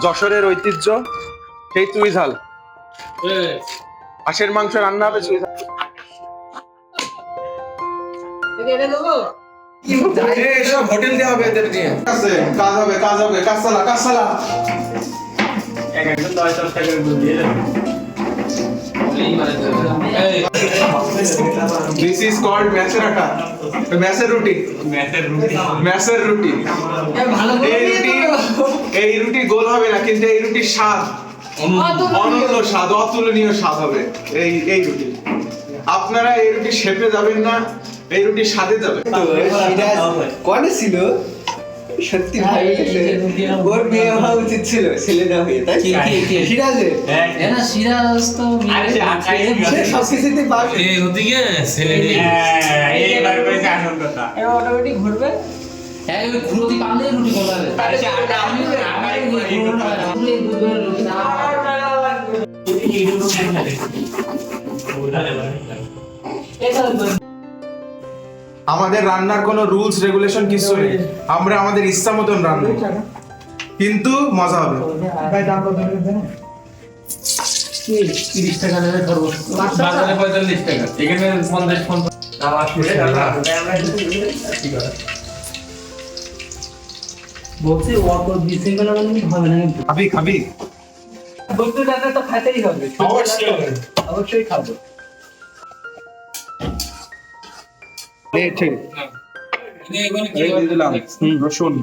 যশোরের ঐতিহ্য সেই চুই ঝাল। হাঁসের মাংস রান্না হবে চুই ঝাল। এসব হোটেল দেওয়া হবে এদের নিয়ে। কাজ হবে কাজ হবে কাজ চালা কাজ চালা দিস ইজ কল্ড ম্যাসের আটা। ম্যাসের রুটি। ম্যাসের রুটি। এই রুটি এই রুটি গোল হবে না কিন্তু এই রুটির স্বাদ অনন্য। স্বাদ অতুলনীয় স্বাদ হবে এই এই রুটি। আপনারা এই রুটি শেপে যাবেন না এই রুটি স্বাদে যাবেন। কনে ছিল? সত্যি ভাই ওর বিয়ে হওয়া উচিত ছিল ছেলেটা হয়ে তাই কে, কে, কে? সিরাজে সিরাজ তো ছেলে অটোমেটিক ঘুরবে। হ্যাঁ ওই ঘুরোতি পারলে রুটি বলাবে আমি আমার রুটি না আমাদের রান্নার কোনো রুলস রেগুলেশন কিছু নেই। আমরা আমাদের ইচ্ছা মতন রান্না কিন্তু মজা হবে। বাজারে পঁয়তাল্লিশ টাকা। এখানে পঞ্চাশ পঞ্চাশ। বলছি হবে না খাবি খাবি। বলতে রান্না তো খাইতেই হবে অবশ্যই। খাব। হুম, রসুন।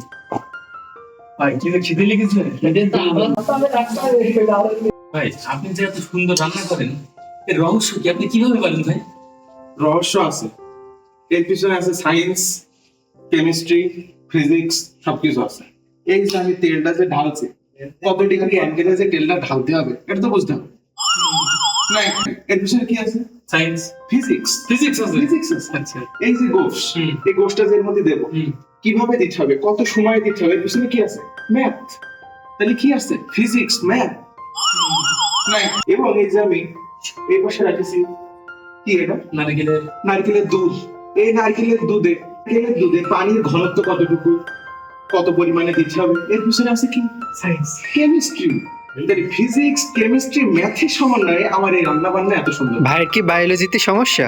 ভাই খিদে লেগেছে? ভাই আপনি যে এত সুন্দর রান্না করেন এর রহস্য কি? আপনি কীভাবে বলেন ভাই? রহস্য আছে। এর পিছনে আছে সায়েন্স কেমিস্ট্রি ফিজিক্স সবকিছু আছে। এই যে আমি তেলটা যে ঢালছি কত ডিগ্রি অ্যাঙ্গেলে যে তেলটা ঢালতে হবে এটা তো বুঝতে হবে। না এর পিছনে কি আছে? সায়েন্স ফিজিক্স ফিজিক্স আছে। ফিজিক্স আছে। আচ্ছা। এই যে গোশ এই গোশটা যে এর মধ্যে দেবো কীভাবে দিতে হবে কত সময় দিতে হবে এর পিছনে কি আছে? ম্যাথ তাহলে কি আছে? ফিজিক্স ম্যাথ এবং এই যে আমি এই পাশে রাখেছি কি এটা? নারকেলের নারকেলের দুধ এই নারকেলের দুধে নারকেলের দুধে পানির ঘনত্ব কতটুকু? কত পরিমাণে দিতে হবে? এর পিছনে আছে কি? সায়েন্স কেমিস্ট্রি ফিজিক্স কেমিস্ট্রি ম্যাথের সমন্বয়ে আমার এই রান্না বান্না এত সুন্দর। ভাইয়ের কি বায়োলজিতে সমস্যা?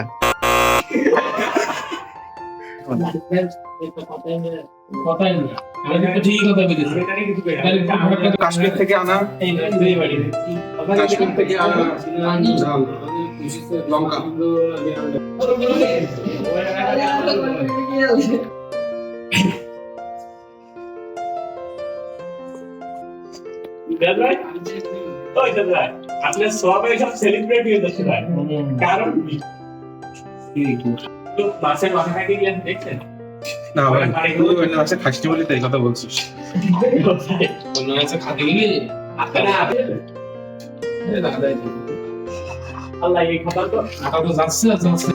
কাশ্মীর থেকে আনা কাশ্মীর থেকে আনা লঙ্কা। আপনার সব সব সেলিব্রেট হয়ে যাচ্ছে ভাই কারণ কি? তো মাছের মাথাটাকে গিয়ে দেখছেন? না ভাই তুই অন্য মাসে খাসনি বলে তাই কথা বলছিস। অন্য আছে খাতে গেলে আপনারা আল্লাহ এই খাবার তো টাকা তো যাচ্ছে আর যাচ্ছে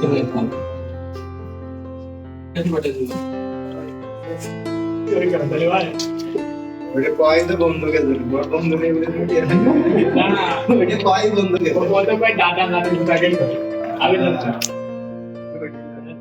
চুরি করে ফেলে ভাই ওটা কয় তো বন্ধুকে বন্ধুকে না না। ওটা কয় বন্ধুকে ও বলতে ভাই দাদা দাদা আমি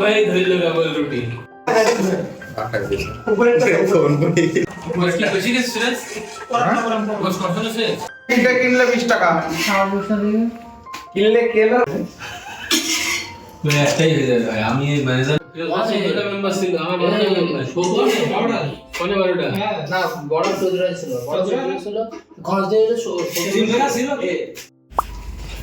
ভাই ধরলো কেবল রুটি। কিনলে বিশ টাকা। কিনলে কেলো একটাই হয়ে আমি ম্যানেজার মেম্বার ছিল আমার মেম্বার ছোট বারোটা। না বড় ছিল বড় ছিল। ঘর ছিল?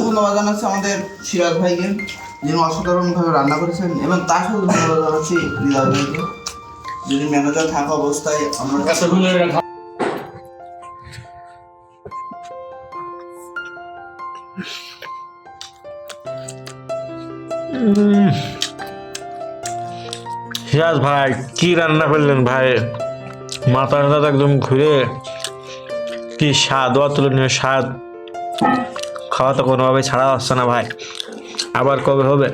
ধন্যবাদ জানাচ্ছি আমাদের সিরাজ ভাইকে যিনি অসাধারণ ভাবে রান্না করেছেন এবং তার সাথে ধন্যবাদ জানাচ্ছি ভাইকে। যিনি ম্যানেজার থাকা অবস্থায় আমরা সিরাজ ভাই কি রান্না করলেন ভাই? মাথা একদম ঘুরে কি স্বাদ? অতুলনীয় স্বাদ। খাওয়া তো কোনোভাবে ছাড়া আসছে না ভাই। আবার কবে হবে?